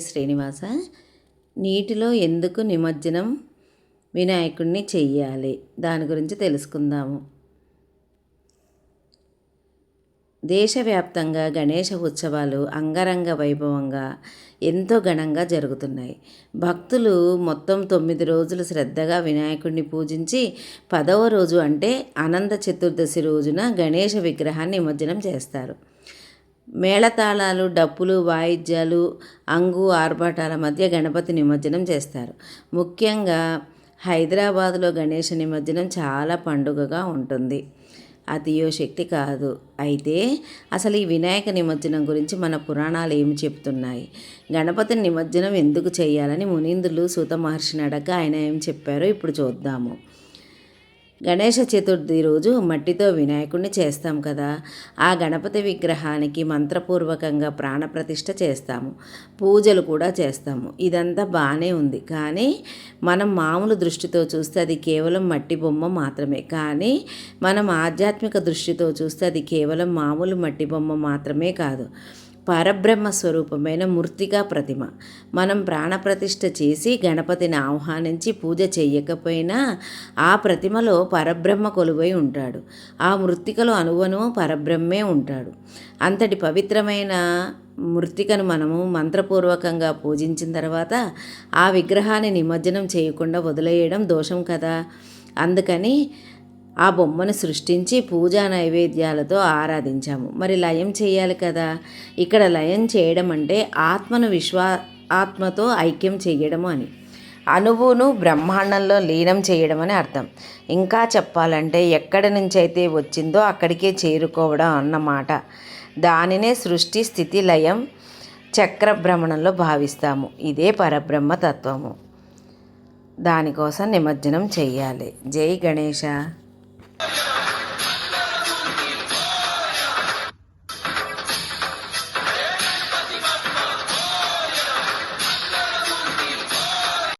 శ్రీనివాస నీటిలో ఎందుకు నిమజ్జనం వినాయకుడిని చెయ్యాలి? దాని గురించి తెలుసుకుందాము. దేశవ్యాప్తంగా గణేష ఉత్సవాలు అంగరంగ వైభవంగా ఎంతో ఘనంగా జరుగుతున్నాయి. భక్తులు మొత్తం తొమ్మిది రోజులు శ్రద్ధగా వినాయకుడిని పూజించి పదవ రోజు అంటే అనంత చతుర్దశి రోజున గణేష విగ్రహాన్ని నిమజ్జనం చేస్తారు. మేళతాళాలు డప్పులు వాయిద్యాలు అంగు ఆర్భాటాల మధ్య గణపతి నిమజ్జనం చేస్తారు. ముఖ్యంగా హైదరాబాదులో గణేష నిమజ్జనం చాలా పండుగగా ఉంటుంది. అతియో శక్తి కాదు. అయితే అసలు ఈ వినాయక నిమజ్జనం గురించి మన పురాణాలు ఏమి చెప్తున్నాయి? గణపతి నిమజ్జనం ఎందుకు చేయాలని మునీంద్రులు సూత మహర్షిని అడగ ఆయన ఏం చెప్పారో ఇప్పుడు చూద్దాము. గణేష చతుర్థి రోజు మట్టితో వినాయకుడిని చేస్తాం కదా. ఆ గణపతి విగ్రహానికి మంత్రపూర్వకంగా ప్రాణప్రతిష్ఠ చేస్తాము. పూజలు కూడా చేస్తాము. ఇదంతా బాగానే ఉంది. కానీ మనం మామూలు దృష్టితో చూస్తే అది కేవలం మట్టి బొమ్మ మాత్రమే. కానీ మనం ఆధ్యాత్మిక దృష్టితో చూస్తే అది కేవలం మామూలు మట్టి బొమ్మ మాత్రమే కాదు. పరబ్రహ్మ స్వరూపమైన మృతికా ప్రతిమ. మనం ప్రాణప్రతిష్ఠ చేసి గణపతిని ఆహ్వానించి పూజ చేయకపోయినా ఆ ప్రతిమలో పరబ్రహ్మ కొలువై ఉంటాడు. ఆ మృతికలో అనువను పరబ్రహ్మే ఉంటాడు. అంతటి పవిత్రమైన మృతికను మనము మంత్రపూర్వకంగా పూజించిన తర్వాత ఆ విగ్రహాన్ని నిమజ్జనం చేయకుండా వదిలేయడం దోషం కదా. అందుకని ఆ బొమ్మను సృష్టించి పూజా నైవేద్యాలతో ఆరాధించాము. మరి లయం చేయాలి కదా? ఇక్కడ లయం చేయడం అంటే ఆత్మను విశ్వా ఆత్మతో ఐక్యం చేయడము అని. అణువును బ్రహ్మాండంలో లీనం చేయడం అని అర్థం. ఇంకా చెప్పాలంటే ఎక్కడి నుంచి అయితే వచ్చిందో అక్కడికే చేరుకోవడం అన్నమాట దానినే సృష్టి స్థితి లయం చక్రభ్రమణంలో భావిస్తాము. ఇదే పరబ్రహ్మ తత్వము. దానికోసం నిమజ్జనం చేయాలి. జై గణేష